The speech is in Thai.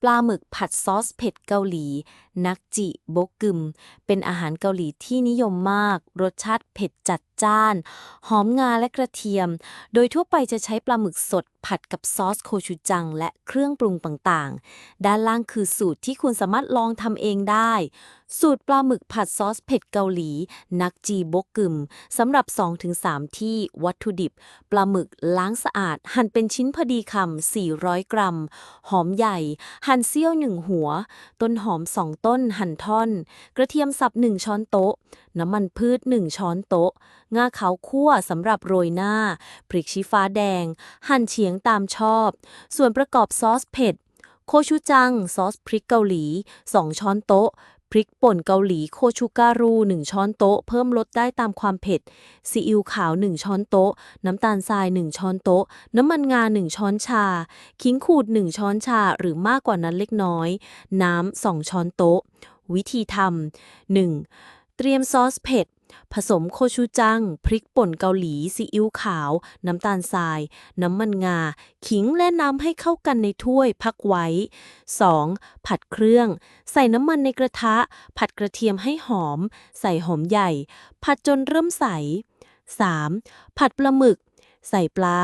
ปลาหมึกผัดซอสเผ็ดเกาหลี นักจิโบกกึม เป็นอาหารเกาหลีที่นิยมมาก รสชาติเผ็ดจัด จ้าน หอมงาและกระเทียม โดยทั่วไปจะใช้ปลาหมึกสดผัดกับซอสโคชูจัง และเครื่องปรุงต่างๆ ด้านล่างคือสูตรที่คุณสามารถลองทำเองได้ สูตรปลาหมึกผัดซอสเผ็ดเกาหลี นักจีบกกึมสำหรับ 2-3 ที่วัตถุดิบ ปลาหมึกล้างสะอาด หั่นเป็นชิ้นพอดีคำ400 กรัม หอมใหญ่ หั่นเสี้ยวหนึ่งหัว ต้นหอม2ต้น หั่นท่อน กระเทียมสับ1ช้อนโต๊ะ น้ำมันพืช1ช้อนโต๊ะงาขาวคั่วสำหรับโรยหน้า พริกชี้ฟ้าแดง หั่นเฉียงตามชอบ ส่วนประกอบซอสเผ็ด โคชูจัง ซอสพริกเกาหลี 2 ช้อนโต๊ะ พริกป่นเกาหลีโคชูการู 1 ช้อนโต๊ะ เพิ่มลดได้ตามความเผ็ด ซีอิ๊วขาว 1 ช้อนโต๊ะ น้ำตาลทราย 1 ช้อนโต๊ะ น้ำมันงา 1 ช้อนชา ขิงขูด 1 ช้อนชา หรือมากกว่านั้นเล็กน้อย น้ำ 2 ช้อนโต๊ะ วิธีทำ 1. เตรียมซอสเผ็ด ผสมโคชูจัง พริกป่นเกาหลี ซีอิ๊วขาว น้ำตาลทราย น้ำมันงา ขิงและน้ำให้เข้ากันในถ้วยพักไว้ 2. ผัดเครื่อง ใส่น้ำมันในกระทะ ผัดกระเทียมให้หอม ใส่หอมใหญ่ ผัดจนเริ่มใส 3. ผัดปลาหมึก ใส่ปลา